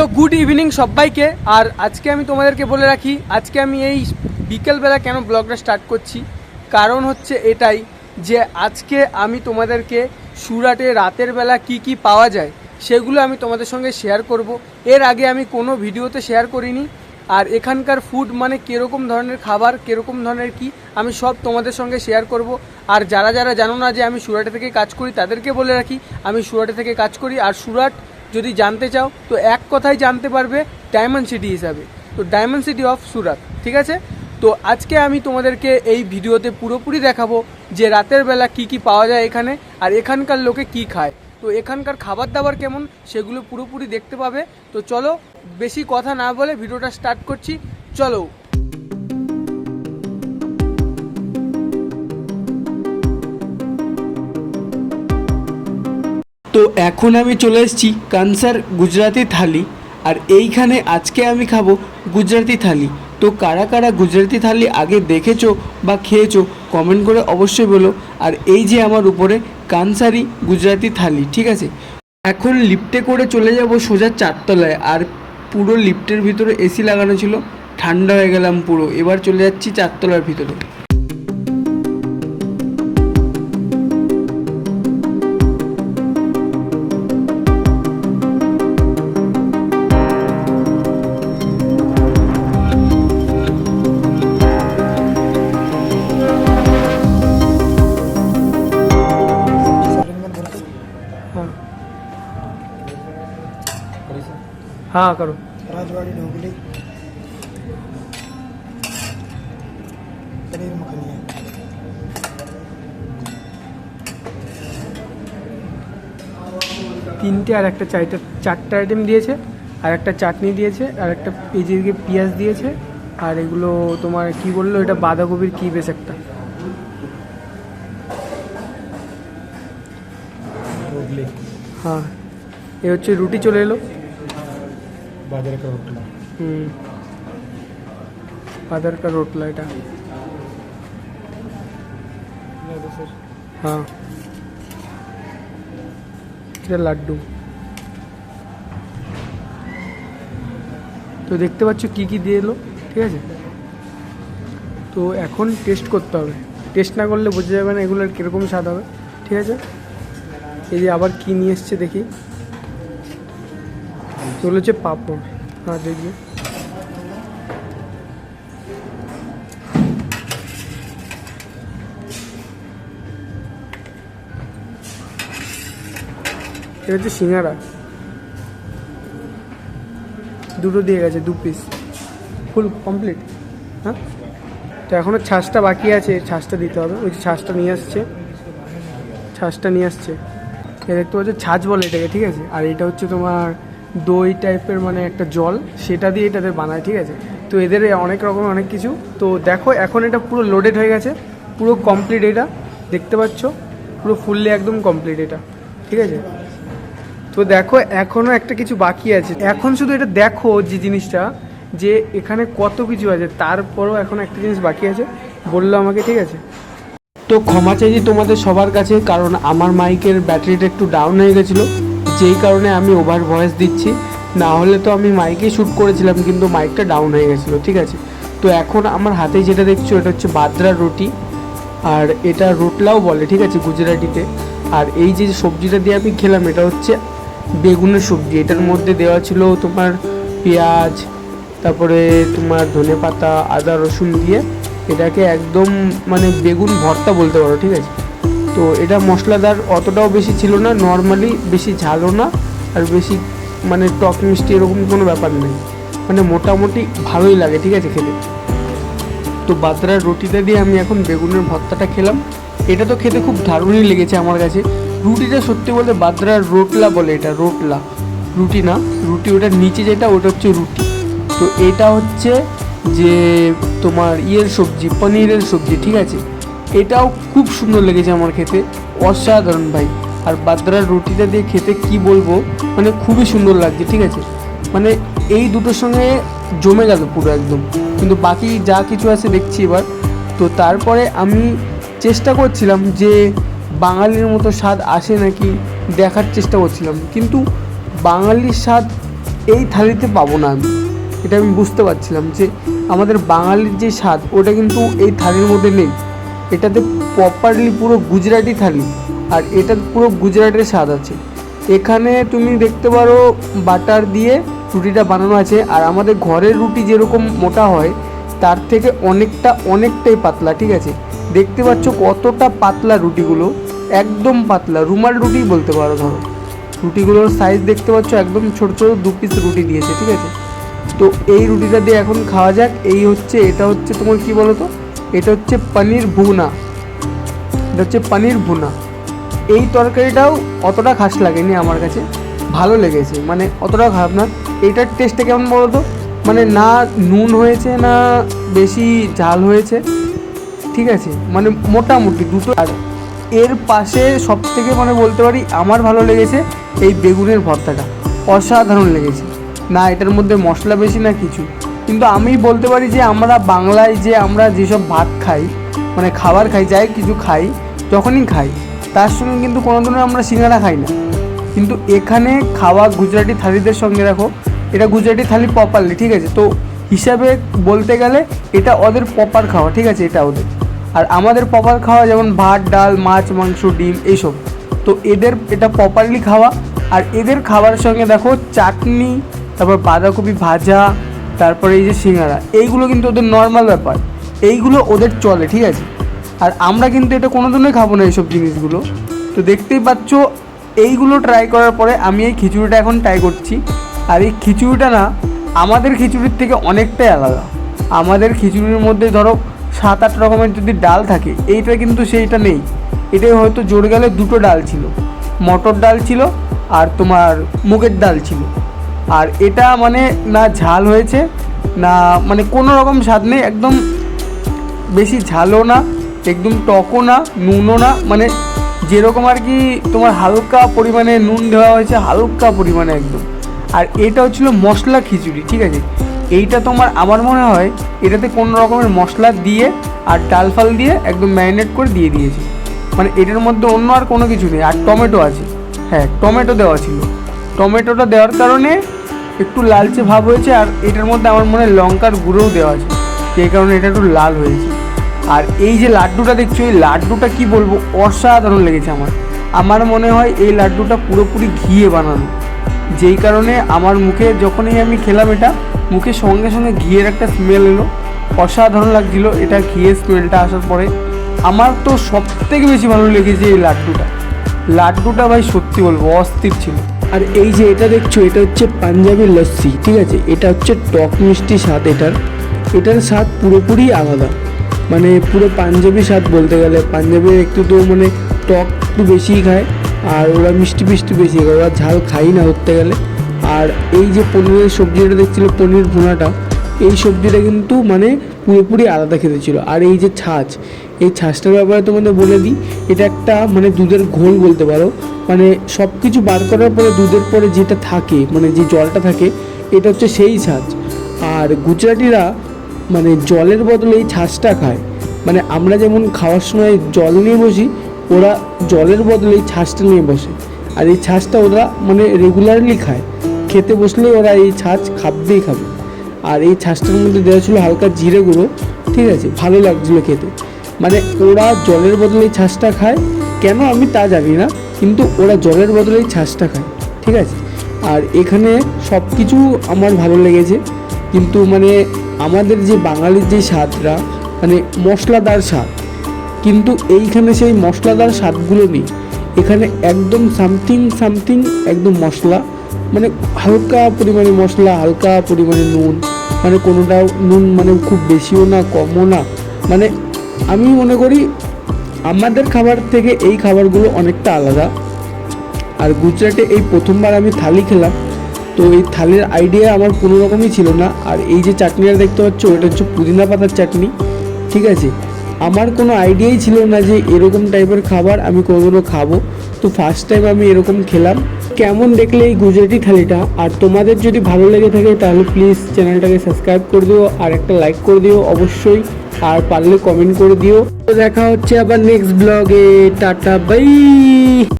তো good evening সবাইকে। আর আজকে আমি তোমাদেরকে বলে রাখি, আজকে আমি এই বিকেলবেলা কেন ব্লগটা স্টার্ট করছি? কারণ হচ্ছে এটাই যে আজকে আমি তোমাদেরকে সুরাটে রাতের বেলা কি কি পাওয়া যায় সেগুলো আমি তোমাদের সঙ্গে শেয়ার করব। এর আগে আমি কোনো ভিডিওতে শেয়ার করিনি। আর এখানকার ফুড মানে কীরকম ধরনের খাবার, কীরকম ধরনের কি, আমি সব তোমাদের সঙ্গে শেয়ার করব। আর যারা যারা জানো না যে আমি সুরাটে থেকে কাজ করি, তাদেরকে বলে রাখি, আমি সুরাটে থেকে কাজ করি। আর সুরাট যদি জানতে চাও, তো এক কথাই জানতে পারবে ডায়মন্ড সিটি হিসাবে। তো ডায়মন্ড সিটি অফ সুরাট ঠিক আছে? তো আজকে আমি তোমাদেরকে এই ভিডিওতে পুরোপুরি দেখাবো যে রাতের বেলা কি কি পাওয়া যায় এখানে আর এখানকার লোকে কি খায়। তো এখানকার খাবার দাবার কেমন সেগুলো পুরোপুরি দেখতে পাবে। তো চলো, বেশি কথা না বলে ভিডিওটা স্টার্ট করছি। চলো তো এখন আমি চলে এসেছি কানসার গুজরাতি থালি। আর এইখানে আজকে আমি খাব গুজরাটি থালি। তো কারা কারা গুজরাটি থালি আগে দেখেছ বা খেয়েছো কমেন্ট করে অবশ্যই বলো। আর এই যে আমার উপরে কানসারি গুজরাটি থালি, ঠিক আছে? এখন লিফটে করে চলে যাব সোজা চারতলায়। আর পুরো লিফটের ভিতরে এসি লাগানো ছিল। ঠান্ডা হয়ে গেলাম পুরো। এবার চলে যাচ্ছি চারতলার ভিতরে। हाँ करो राजवाड़ी ढोकली पनीर मखनिया তিনটে আর একটা চারটে চারটে আইটেম দিয়েছে আর একটা চাটনি দিয়েছে আর একটা এই যে এদিকে পেঁয়াজ দিয়েছে আর এগুলো তোমার কি বললো এটা বাঁধাকপির কি বেশ একটা ढोकली হ্যাঁ এ হচ্ছে রুটি চলে এলো বাজারকা রোটলা হুম বাজারকা রোটলা এটা হ্যাঁ লাড্ডু তো দেখতে পাচ্ছ কি কি দিয়ে এলো ঠিক আছে তো এখন টেস্ট করতে হবে। টেস্ট না করলে বোঝা যাবে না এগুলোর কীরকম স্বাদ হবে ঠিক আছে? এই যে আবার কি নিয়ে এসছে দেখি। এগুলো পাঁপড়। হ্যাঁ দেখবে। এটা হচ্ছে সিঙ্গারা। দুটো দিয়ে গেছে, দু পিস ফুল কমপ্লিট হ্যাঁ? তো এখনও ছাঁচটা বাকি আছে, ছাঁচটা দিতে হবে। ওই ছাঁচটা নিয়ে আসছে। ছাঁচটা নিয়ে আসছে। দেখতে পাচ্ছ, ছাঁচ বলে এটাকে, ঠিক আছে? আর এটা হচ্ছে তোমার দই টাইপের মানে একটা জল, সেটা দিয়ে এটাদের বানায়, ঠিক আছে? তো এদের অনেক রকম অনেক কিছু। তো দেখো, এখন এটা পুরো লোডেড হয়ে গেছে, পুরো কমপ্লিট এটা, দেখতে পাচ্ছ? পুরো ফুললি একদম কমপ্লিট এটা, ঠিক আছে? তো দেখো, এখনও একটা কিছু বাকি আছে। এখন শুধু এটা দেখো যে জিনিসটা, যে এখানে কত কিছু আছে, তারপরও এখন একটা জিনিস বাকি আছে, বলল আমাকে, ঠিক আছে? তো ক্ষমা চাইছি তোমাদের সবার কাছে, কারণ আমার মাইকের ব্যাটারিটা একটু ডাউন হয়ে গেছিল। যেই কারণে আমি ওভার ভয়েস দিচ্ছি না হলে তো আমি মাইকে শ্যুট করেছিলাম, কিন্তু মাইকটা ডাউন হয়ে গেছিল, ঠিক আছে? তো এখন আমার হাতে যেটা দেখছ, এটা হচ্ছে বাদ্রার রুটি, আর এটা রোটলাও বলে, ঠিক আছে, গুজরাটিতে। আর এই যে সবজিটা দিয়ে আমি খেলাম, এটা হচ্ছে বেগুনের সবজি। এটার মধ্যে দেওয়া ছিল তোমার পেঁয়াজ, তারপরে তোমার ধনে পাতা আদা, রসুন দিয়ে এটাকে একদম মানে বেগুন ভর্তা বলতে পারো, ঠিক আছে? তো এটা মশলাদার অতটাও বেশি ছিল না নর্মালি বেশি ঝালও না আর বেশি মানে টক মিষ্টি এরকম কোনো ব্যাপার নেই। মানে মোটামুটি ভালোই লাগে, ঠিক আছে খেতে। তো বাদরার রুটিটা দিয়ে আমি এখন বেগুনের ভর্তাটা খেলাম। এটা তো খেতে খুব দারুণই লেগেছে আমার কাছে। রুটিটা সত্যি বলতে বাদরার রোটলা বলে এটা, রোটলা। রুটি না, রুটি ওটার নিচে যেটা, ওটা হচ্ছে রুটি। তো এটা হচ্ছে যে তোমার ইয়ের সবজি, পনিরের সবজি, ঠিক আছে? এটাও খুব সুন্দর লেগেছে আমার খেতে। অসাধারণ ভাই। আর বাদরার রুটিটা দিয়ে খেতে কি বলব? মানে খুবই সুন্দর লাগছে, ঠিক আছে? মানে এই দুটোর সঙ্গে জমে গেল পুরো একদম। কিন্তু বাকি যা কিছু আছে দেখছি এবার। তো তারপরে আমি চেষ্টা করছিলাম যে বাঙালির মতো স্বাদ আসে নাকি দেখার চেষ্টা করছিলাম। কিন্তু বাঙালির স্বাদ এই থালিতে পাবো না আমি। এটা আমি বুঝতে পারছিলাম যে আমাদের বাঙালির যে স্বাদ, ওটা কিন্তু এই থালির মধ্যে নেই। এটাতে প্রপারলি পুরো গুজরাটি থালি, আর এটা পুরো গুজরাটের স্বাদ আছে। এখানে তুমি দেখতে পারো বাটার দিয়ে রুটিটা বানানো আছে, আর আমাদের ঘরের রুটি যেরকম মোটা হয়, তার থেকে অনেকটা, অনেকটাই পাতলা, ঠিক আছে? দেখতে পাচ্ছ কতটা পাতলা রুটিগুলো, একদম পাতলা, রুমাল রুটি বলতে পারো ধরো। রুটিগুলোর সাইজ দেখতে পাচ্ছ একদম ছোটো ছোটো দু পিস রুটি দিয়েছে, ঠিক আছে? তো এই রুটিটা দিয়ে এখন খাওয়া যাক, এই হচ্ছে, এটা হচ্ছে তোমার কি বলো তো এটা হচ্ছে পনির ভুনা। এটা হচ্ছে পনির ভুনা। এই তরকারিটাও অতটা খাস লাগেনি আমার কাছে। ভালো লেগেছে। মানে অতটা খারাপ না। এইটার টেস্টটা কেমন বলো তো? মানে না নুন হয়েছে, না বেশি ঝাল হয়েছে। ঠিক আছে? মানে মোটামুটি দুটো। আর এর পাশে সব থেকে মানে বলতে পারি, আমার ভালো লেগেছে এই বেগুনের ভর্তাটা। অসাধারণ লেগেছে। না, এটার মধ্যে মশলা বেশি না কিছু। কিন্তু আমি বলতে পারি যে আমরা বাংলায় যে আমরা যেসব ভাত খাই মানে খাবার খাই, যাই কিছু খাই, যখনই খাই, তার সঙ্গে কিন্তু কোনোদিনও আমরা সিঙ্গারা খাই না। কিন্তু এখানে খাওয়া গুজরাটি থালিদের সঙ্গে দেখো, এটা গুজরাটি থালি প্রপারলি ঠিক আছে? তো হিসাবে বলতে গেলে এটা ওদের প্রপার খাওয়া, ঠিক আছে? এটা ওদের। আর আমাদের প্রপার খাওয়া যেমন ভাত, ডাল, মাছ, মাংস, ডিম এইসব তো এদের এটা প্রপারলি খাওয়া। আর এদের খাবারের সঙ্গে দেখো, চাটনি, তারপর বাঁধাকপি ভাজা তারপরে এই যে সিঙ্গারা, এইগুলো কিন্তু ওদের নর্মাল ব্যাপার। এইগুলো ওদের চলে, ঠিক আছে? আর আমরা কিন্তু এটা কোনোদিনই খাব না এইসব জিনিসগুলো। তো দেখতেই পাচ্ছ, এইগুলো ট্রাই করার পরে আমি এই খিচুড়িটা এখন ট্রাই করছি। আর এই খিচুড়িটা না, আমাদের খিচুড়ির থেকে অনেকটাই আলাদা। আমাদের খিচুড়ির মধ্যে ধরো সাত আট রকমের যদি ডাল থাকে, এইটা কিন্তু সেইটা নেই। এটাই হয়তো জোর গেলে দুটো ডাল ছিল। মটর ডাল ছিল আর তোমার মুগের ডাল ছিল। আর এটা মানে না ঝাল হয়েছে, না মানে কোনো রকম স্বাদ নেই, একদম বেশি ঝালও না, একদম টকও না, নুনও না মানে যেরকম আর কি তোমার হালকা পরিমাণে নুন দেওয়া হয়েছে, হালকা পরিমাণে একদম। আর এটা হচ্ছিল মশলা খিচুড়ি, ঠিক আছে? এইটা তোমার আমার মনে হয় এটাতে কোনো রকমের মশলা দিয়ে আর ডাল ফাল দিয়ে একদম ম্যারিনেট করে দিয়ে দিয়েছে। মানে এটার মধ্যে অন্য আর কোনো কিছু নেই, আর টমেটো আছে। হ্যাঁ টমেটো দেওয়া ছিল। টমেটোটা দেওয়ার কারণে একটু লালচে ভাব হয়েছে আর এটার মধ্যে আমার মনে হয় লঙ্কার গুঁড়োও দেওয়া আছে সেই কারণে এটা একটু লাল হয়েছে। আর এই যে লাড্ডুটা দেখছ, এই লাড্ডুটা কি বলব, অসাধারণ লেগেছে আমার। আমার মনে হয় এই লাড্ডুটা পুরোপুরি ঘিয়ে বানানো। যেই কারণে আমার মুখে যখনই আমি খেলাম এটা, মুখে সঙ্গে সঙ্গে ঘিয়ের একটা স্মেল এলো, অসাধারণ লাগছিল এটা ঘিয়ের স্মেলটা আসার পরে। আমার তো সব থেকে বেশি ভালো লেগেছে এই লাড্ডুটা। লাড্ডুটা ভাই সত্যি বলব, অস্থির ছিল। আর এই যে এটা দেখছ, এটা হচ্ছে পাঞ্জাবি লস্যি, ঠিক আছে? এটা হচ্ছে টক মিষ্টি স্বাদ এটার। এটার স্বাদ পুরোপুরি আলাদা। মানে পুরো পাঞ্জাবি স্বাদ বলতে গেলে, পাঞ্জাবের একটু তো মানে টক একটু বেশিই খায়, আর ওরা মিষ্টি মিষ্টি বেশি খায়, ওরা ঝাল খাই না ধরতে গেলে। আর এই যে পনিরের সবজিটা দেখছিল, পনির ভুনাটা, এই সবজিটা কিন্তু মানে পুরোপুরি আলাদা খেতে ছিল। আর এই যে ছাঁচ এই ছাঁচটার ব্যাপারে তোমাদের বলে দিই, এটা একটা মানে দুধের ঘোল বলতে পারো। মানে সব কিছু বার করার পরে, দুধের পরে যেটা থাকে মানে যে জলটা থাকে, এটা হচ্ছে সেই ছাঁচ। আর গুজরাটিরা মানে জলের বদলে এই ছাঁচটা খায়। মানে আমরা যেমন খাওয়ার সময় জল নিয়ে বসি, ওরা জলের বদলে এই ছাঁচটা নিয়ে বসে। আর এই ছাঁচটা ওরা মানে রেগুলারলি খায়। খেতে বসলে ওরা এই ছাঁচ খাবেই খাবে। আর এই ছাঁচটার মধ্যে দেওয়া ছিল হালকা জিরে গুঁড়ো, ঠিক আছে? ভালো লাগছিল খেতে। মানে ওরা জলের বদলে ছাঁচটা খায়। কেন আমি তা জানি না, কিন্তু ওরা জলের বদলে এই ছাঁচটা খায়, ঠিক আছে? আর এখানে সব কিছু আমার ভালো লেগেছে, কিন্তু মানে আমাদের যে বাঙালির যে স্বাদটা মানে মশলাদার স্বাদ, কিন্তু এইখানে সেই মশলাদার স্বাদগুলো নেই। এখানে একদম সামথিং সামথিং একদম মশলা মানে হালকা পরিমাণে মশলা, হালকা পরিমাণে নুন মানে কোনোটাও নুন মানে খুব বেশিও না, কমও না মানে আমি মনে করি আমাদের খাবার থেকে এই খাবারগুলো অনেকটা আলাদা। আর গুজরাটে এই প্রথমবার আমি থালি খেলাম, তো এই থালির আইডিয়া আমার কোনো রকমই ছিল না। আর এই যে চাটনিটা দেখতে পাচ্ছ ওটা হচ্ছে পুদিনা পাতার চাটনি, ঠিক আছে? আমার কোনো আইডিয়াই ছিল না যে এরকম টাইপের খাবার আমি কোনোদিনও খাব। তো ফার্স্ট টাইম আমি এরকম খেলাম। কেমন দেখলে এই গুজরাটি থালিটা? আর তোমাদের যদি ভালো লেগে থাকে, তাহলে প্লিজ চ্যানেলটাকে সাবস্ক্রাইব করে দিও, আর একটা লাইক করে দিও অবশ্যই, আর পারলে কমেন্ট করে দিও। তো দেখা হচ্ছে আবার নেক্সট ব্লগে টাটা বাই